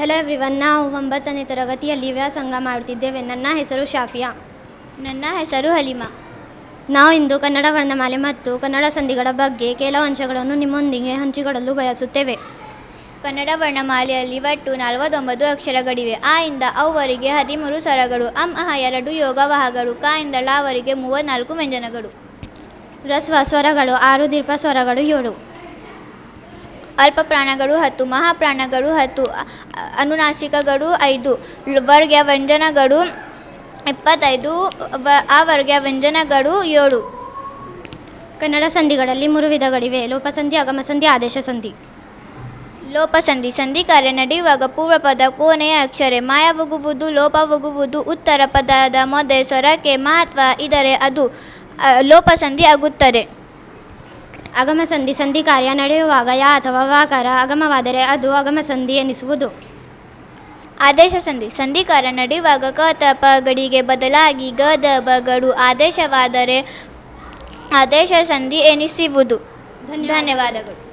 Hello everyone ನಾವು ಒಂಬತ್ತನೇ ತರಗತಿಯಲ್ಲಿ ವ್ಯಾಸಂಗ ಮಾಡುತ್ತಿದ್ದೇವೆ. ನನ್ನ ಹೆಸರು ಶಾಫಿಯಾ. ನನ್ನ ಹೆಸರು ಹಲಿಮಾ. ನಾವು ಇಂದು ಕನ್ನಡ ವರ್ಣಮಾಲೆ ಮತ್ತು ಕನ್ನಡ ಸಂಧಿಗಳ ಬಗ್ಗೆ ಕೆಲವು ಅಂಶಗಳನ್ನು ನಿಮ್ಮೊಂದಿಗೆ ಹಂಚಿಕೊಳ್ಳಲು ಬಯಸುತ್ತೇವೆ. ಕನ್ನಡ ವರ್ಣಮಾಲೆಯಲ್ಲಿ ಒಟ್ಟು ನಲವತ್ತೊಂಬತ್ತು ಅಕ್ಷರಗಳಿವೆ. ಆ ಇಂದ ಅವರಿಗೆ ಹದಿಮೂರು ಸ್ವರಗಳು ಅಂ ಅಹ ಎರಡು ಯೋಗವಾಹಗಳು ಕ ಇಂದ ಲಾವರಿಗೆ ಅವರಿಗೆ ಮೂವತ್ತ್ನಾಲ್ಕು ವ್ಯಂಜನಗಳು. ರಸ್ವ ಸ್ವರಗಳು ಆರು ದೀರ್ಘ ಸ್ವರಗಳು ಏಳು. ಅಲ್ಪ ಪ್ರಾಣಗಳು ಹತ್ತು ಮಹಾಪ್ರಾಣಗಳು ಹತ್ತು ಅನುನಾಸಿಕಗಳು ಐದು ವರ್ಗ ವ್ಯಂಜನಗಳು ಇಪ್ಪತ್ತೈದು ವ ಆ ವರ್ಗ ವ್ಯಂಜನಗಳು ಏಳು. ಕನ್ನಡ ಸಂಧಿಗಳಲ್ಲಿ ಮೂರು ವಿಧಗಳಿವೆ. ಲೋಪಸಂಧಿ ಅಗಮಸಂಧಿ ಆದೇಶ ಸಂಧಿ ಲೋಪಸಂಧಿ ಸಂಧಿ ಕಾರ್ಯ ನಡೆಯುವಾಗ ಪೂರ್ವ ಪದ ಕೊನೆಯ ಅಕ್ಷರ ಮಾಯವಾಗುವುದು ಲೋಪವಾಗುವುದು ಉತ್ತರ ಪದದ ಮೊದಲ ಸ್ವರಕ್ಕೆ ಮಹತ್ವ ಇದರೆ ಅದು ಲೋಪಸಂಧಿ ಆಗುತ್ತದೆ. ಅಗಮಸಂಧಿ ಸಂಧಿ ಕಾರ್ಯ ನಡೆಯುವಾಗ ಯಾ ಅಥವಾ ವಾಕಾರ ಅಗಮವಾದರೆ ಅದು ಅಗಮಸಂಧಿ ಎನಿಸುವುದು. ಆದೇಶ ಸಂಧಿ. ಸಂಧಿ ಕಾರ್ಯ ನಡೆಯುವಾಗ ಕ ತ ಪ ಗಡಿಗೆ ಬದಲಾಗಿ ಗ ದ ಬ ಗಡು ಆದೇಶವಾದರೆ ಆದೇಶ ಸಂಧಿ ಎನಿಸುವುದು. ಧನ್ಯವಾದಗಳು.